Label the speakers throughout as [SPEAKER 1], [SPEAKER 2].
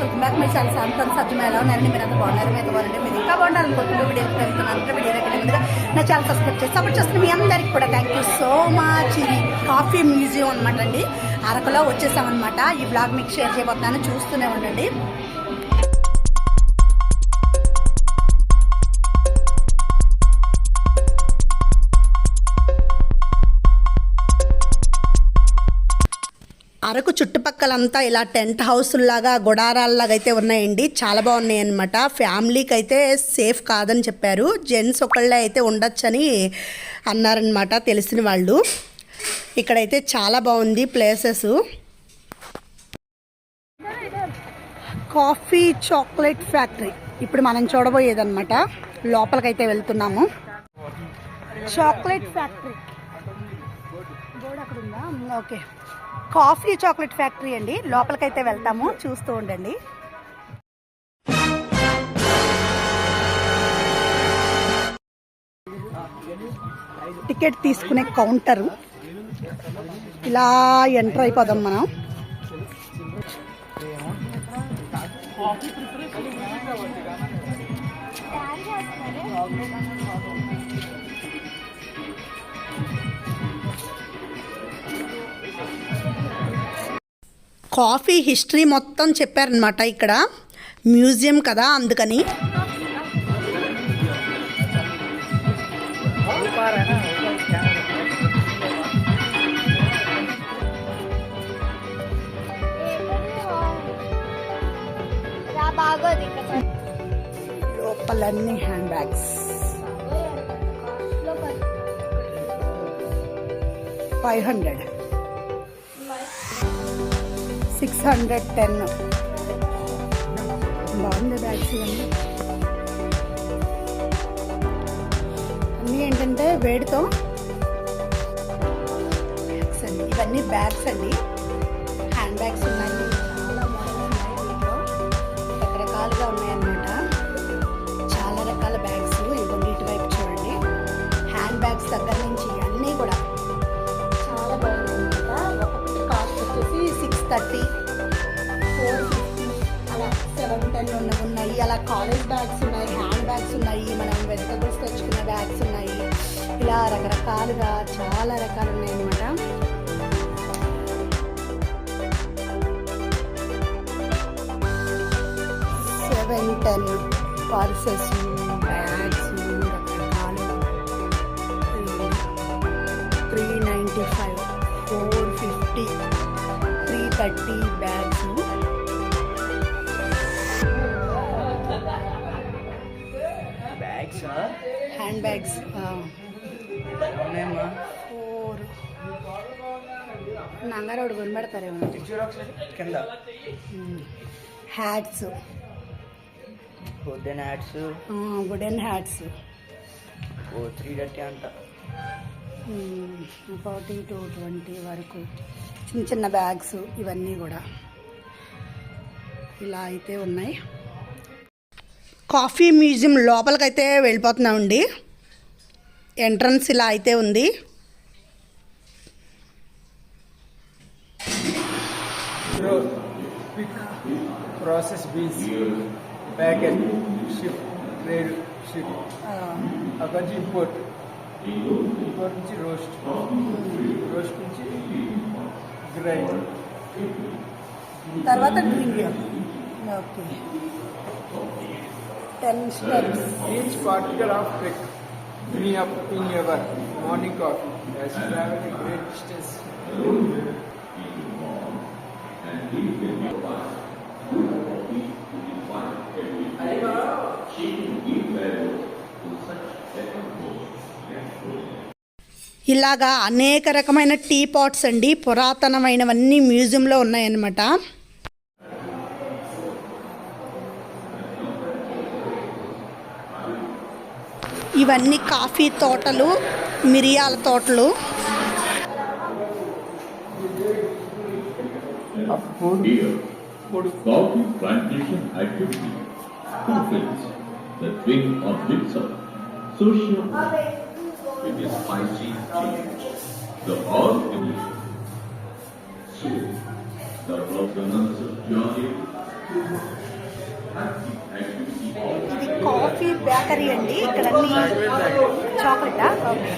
[SPEAKER 1] Welcome back my channel సాంతం సత్యమేళ ఉన్నారండి మీరు అంతా బాగున్నారు మీద బాగుంటే మీరు ఇంకా బాగుండాలని కోరుకుంటూ వీడియో వెళ్తున్నాను అందరూ వీడియో దగ్గర ముందుగా నా ఛానల్ సబ్స్క్రైబ్ చేసి సపోర్ట్ చేస్తున్న మీ అందరికీ కూడా థ్యాంక్ యూ సో మచ్ ఇది కాఫీ మ్యూజియం అనమాట అండి అరకులో వచ్చేసామన్నమాట ఈ బ్లాగ్ మీకు షేర్ చేయబోతున్నాను చూస్తూనే ఉండండి అరకు చుట్టుపక్కలంతా ఇలా టెంట్ హౌస్లాగా గుడారాల్లాగా అయితే ఉన్నాయండి. చాలా బాగున్నాయి అనమాట ఫ్యామిలీకి అయితే సేఫ్ కాదని చెప్పారు. జెంట్స్ ఒకళ్ళే అయితే ఉండొచ్చని అన్నారనమాట తెలిసిన వాళ్ళు. ఇక్కడైతే చాలా బాగుంది ప్లేసెస్. Coffee chocolate factory. ఇప్పుడు మనం చూడబోయేదన్నమాట. లోపలికైతే వెళ్తున్నాము. Chocolate factory. అక్కడ ఉందా ఓకే. కాఫీ చాక్లెట్ ఫ్యాక్టరీ అండి. లోపలికైతే వెళ్తాము. చూస్తూ ఉండండి. టికెట్ తీసుకునే కౌంటరు. ఇలా ఎంటర్ అయిపోదాం మనం. కాఫీ హిస్టరీ మొత్తం చెప్పారనమాట ఇక్కడ. మ్యూజియం కదా అందుకని. లోపలన్నీ hand bags. Five hundred. Six hundred ten. బాగుంది బ్యాగ్స్ ఇవన్నీ అన్నీ ఏంటంటే వేడితో. బ్యాగ్స్ అండి. ఇవన్నీ బ్యాగ్స్ అండి. Hand bags thirty four fifty అలా సెవెన్ టెన్ ఉన్న ఉన్నాయి. అలా కాలేజ్ బ్యాగ్స్ ఉన్నాయి హ్యాండ్ బ్యాగ్స్ ఉన్నాయి మనం వెజిటబుల్స్ తెచ్చుకున్న బ్యాగ్స్ ఉన్నాయి. ఇలా రకరకాలుగా చాలా రకాలు ఉన్నాయన్నమాట seven ten purses
[SPEAKER 2] thirty
[SPEAKER 1] bags. Hand
[SPEAKER 2] bags
[SPEAKER 1] four. నంగారోడు
[SPEAKER 2] ఒకసారి కింద.
[SPEAKER 1] Hats.
[SPEAKER 2] Wooden hats
[SPEAKER 1] wooden hats
[SPEAKER 2] ఓ త్రీ థర్టీ అంట.
[SPEAKER 1] ఫార్టీ టు ట్వంటీ వరకు. చిన్న చిన్న బ్యాగ్స్ ఇవన్నీ కూడా ఇలా అయితే ఉన్నాయి. కాఫీ మ్యూజియం లోపలికైతే వెళ్ళిపోతున్నామండి. ఎంట్రన్స్ ఇలా అయితే ఉంది.
[SPEAKER 3] అక్కడి నుంచి ఇంపోర్ట్ ఇంపోర్ట్ నుంచి రోస్ట్ రోస్ట్ నుంచి
[SPEAKER 1] తర్వాత drink okay ten steps
[SPEAKER 3] each particle of trick clean up in your morning coffee as you travel a great distance.
[SPEAKER 1] ఇలాగా అనేక రకమైన టీ పాట్స్ అండి పురాతనమైనవన్నీ మ్యూజియంలో ఉన్నాయన్నమాట. ఇవన్నీ కాఫీ తోటలు మిరియాల తోటలు.
[SPEAKER 4] it is 5G. The all so the governance of Georgia
[SPEAKER 1] coffee bakery అండి ఇక్కడ చాక్లెటా ఓకే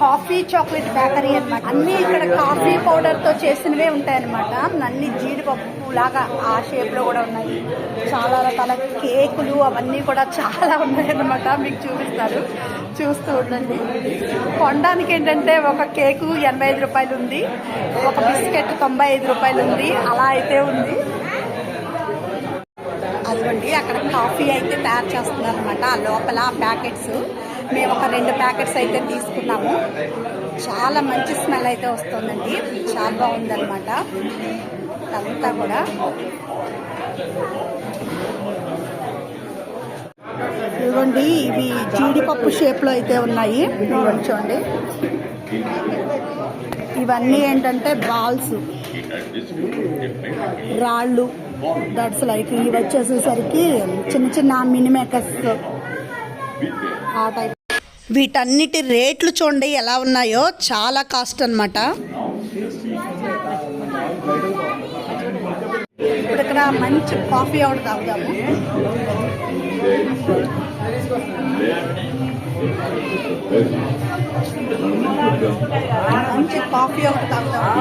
[SPEAKER 1] కాఫీ చాక్లెట్ బేకరీ అన్నమాట. అన్ని ఇక్కడ కాఫీ పౌడర్తో చేసినవే ఉంటాయి అనమాట అన్ని జీడిపప్పు లాగా ఆ షేప్లో కూడా ఉన్నాయి. చాలా రకాల కేకులు అవన్నీ కూడా చాలా ఉన్నాయి అనమాట మీకు చూపిస్తారు. చూస్తూ ఉండండి. కొనడానికి ఏంటంటే ఒక కేకు ఎనభై ఐదు రూపాయలు ఉంది. ఒక బిస్కెట్ తొంభై ఐదు రూపాయలు ఉంది. అలా అయితే ఉంది. అదిగోండి అక్కడ కాఫీ అయితే తయారు చేస్తున్నారు అనమాట ఆ లోపల ప్యాకెట్స్. మేము ఒక రెండు ప్యాకెట్స్ అయితే తీసుకున్నాము. చాలా మంచి స్మెల్ అయితే వస్తుందండి. చాలా బాగుందనమాట అంతా కూడా. ఇదిగోండి ఇవి జీడిపప్పు షేప్లో అయితే ఉన్నాయి. చూడండి. ఇవన్నీ ఏంటంటే బాల్స్ రాళ్ళు దట్స్ లైక్ ఇవి వచ్చేసేసరికి చిన్న చిన్న మినీ మేకర్స్ ఆ టైప్ వీటన్నిటి రేట్లు చూడండి ఎలా ఉన్నాయో. చాలా కాస్ట్ అన్నమాట. ఇప్పుడు ఇక్కడ మంచి కాఫీ ఒకటి తాగుదాము. మంచి కాఫీ ఒకటి తాగుదాము.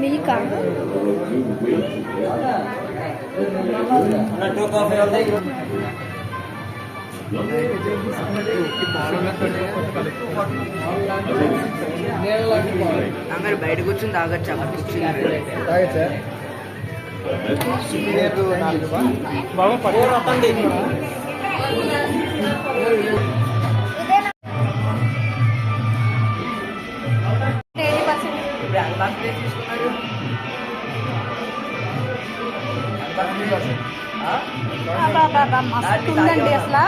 [SPEAKER 5] మిల్క్
[SPEAKER 2] అందరు బయట కూర్చొని తాగొచ్చు? అక్కడ కూర్చుని
[SPEAKER 5] ఎయిటీ
[SPEAKER 2] అన్బాక్స్ తీసుకున్నారు?
[SPEAKER 1] మస్తు ఉందండి అసలు.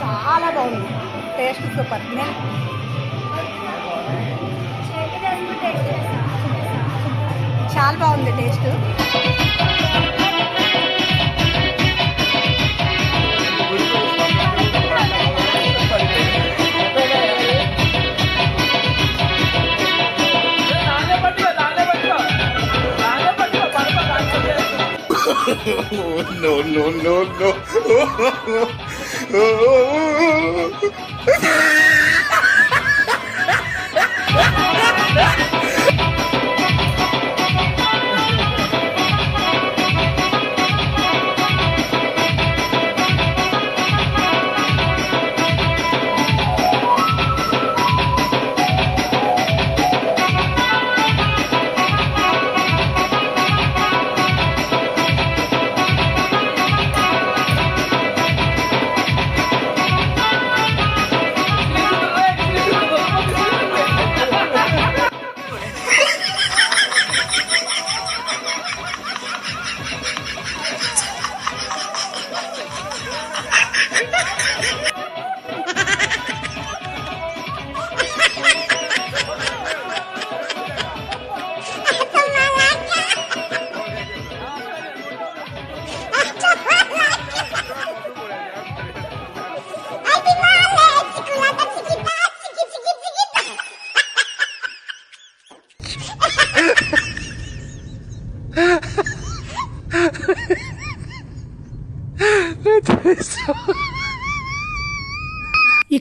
[SPEAKER 1] చాలా బాగుంది. Taste super. నేను చాలా బాగుంది taste.
[SPEAKER 6] No, no, no, no.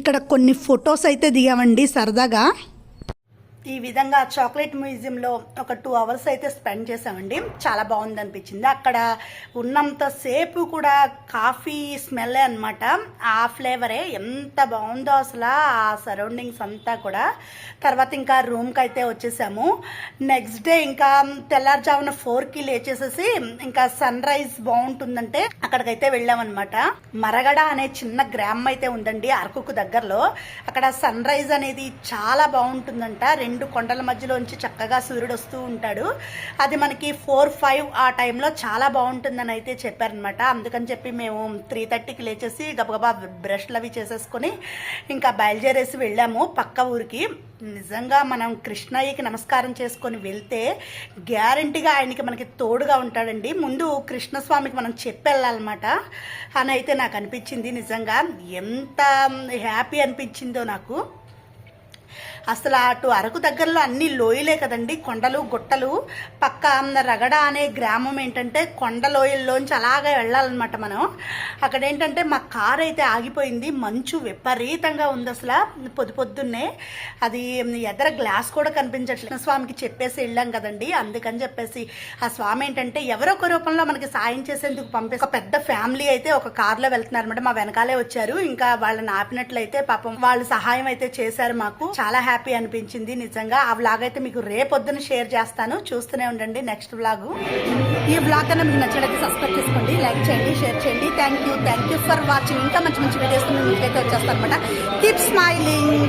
[SPEAKER 1] ఇక్కడ కొన్ని ఫొటోస్ అయితే దిగామండి సరదాగా. విధంగా చాక్లెట్ మ్యూజియంలో ఒక టూ అవర్స్ అయితే స్పెండ్ చేసామండి చాలా బాగుంది అనిపించింది అక్కడ ఉన్నంత సేపు కూడా కాఫీ స్మెల్ అనమాట ఆ ఫ్లేవరే ఎంత బాగుందో అసలు ఆ సరౌండింగ్స్ అంతా కూడా. తర్వాత ఇంకా రూమ్కి అయితే వచ్చేసాము. నెక్స్ట్ డే ఇంకా తెల్లారుజామున ఫోర్కి లేచేసేసి ఇంకా సన్ రైజ్ బాగుంటుందంటే అక్కడికైతే వెళ్ళామన్నమాట. మరగడ అనే చిన్న గ్రామం అయితే ఉందండి అరకుకు దగ్గరలో. అక్కడ సన్ రైజ్ అనేది చాలా బాగుంటుందంట. రెండు కొండల మధ్యలోంచి చక్కగా సూర్యుడు వస్తూ ఉంటాడు. అది మనకి ఫోర్ ఫైవ్ ఆ టైంలో చాలా బాగుంటుందని అయితే చెప్పారనమాట అందుకని చెప్పి మేము త్రీ థర్టీకి లేచేసి గబగబా బ్రష్లు అవి చేసేసుకొని ఇంకా బయలుదేరేసి వెళ్ళాము పక్క ఊరికి. నిజంగా మనం కృష్ణయ్యకి నమస్కారం చేసుకొని వెళ్తే గ్యారంటీగా ఆయనకి మనకి తోడుగా ఉంటాడండి. ముందు కృష్ణస్వామికి మనం చెప్పెళ్ళాలన్నమాట అని అయితే నాకు అనిపించింది నిజంగా. ఎంత హ్యాపీ అనిపించిందో నాకు. అసలు అటు అరకు దగ్గరలో అన్ని లోయలే కదండి. కొండలు గుట్టలు. పక్క రగడ అనే గ్రామం ఏంటంటే కొండ లోయల్లోంచి అలాగే వెళ్ళాలన్నమాట మనం. అక్కడ ఏంటంటే మా కార్ అయితే ఆగిపోయింది. మంచు విపరీతంగా ఉంది అసలు. పొద్దు పొద్దున్నే అది ఎదర గ్లాస్ కూడా కనిపించట్లేదు. స్వామికి చెప్పేసి వెళ్ళాం కదండి. అందుకని చెప్పేసి ఆ స్వామి ఏంటంటే ఎవరొక రూపంలో మనకి సాయం చేసేందుకు పంపే ఒక పెద్ద ఫ్యామిలీ అయితే ఒక కార్లో వెళ్తున్నారు అనమాట మా వెనకాలే వచ్చారు. ఇంకా వాళ్ళని ఆపినట్లయితే పాపం వాళ్ళు సహాయం అయితే చేశారు మాకు. చాలా హ్యాపీ అనిపించింది నిజంగా. ఆ వ్లాగ్ అయితే మీకు రేపొద్దున షేర్ చేస్తాను. చూస్తూనే ఉండండి నెక్స్ట్ వ్లాగ్ ఈ వ్లాగ్ కన్నా మీకు నచ్చినట్లయితే సబ్స్క్రైబ్ చేసుకోండి లైక్ చేయండి షేర్ చేయండి. Thank you thank you for watching ఇంకా మంచి మంచి వీడియోస్ మీకైతే అయితే అనమాట కీప్ స్మైలింగ్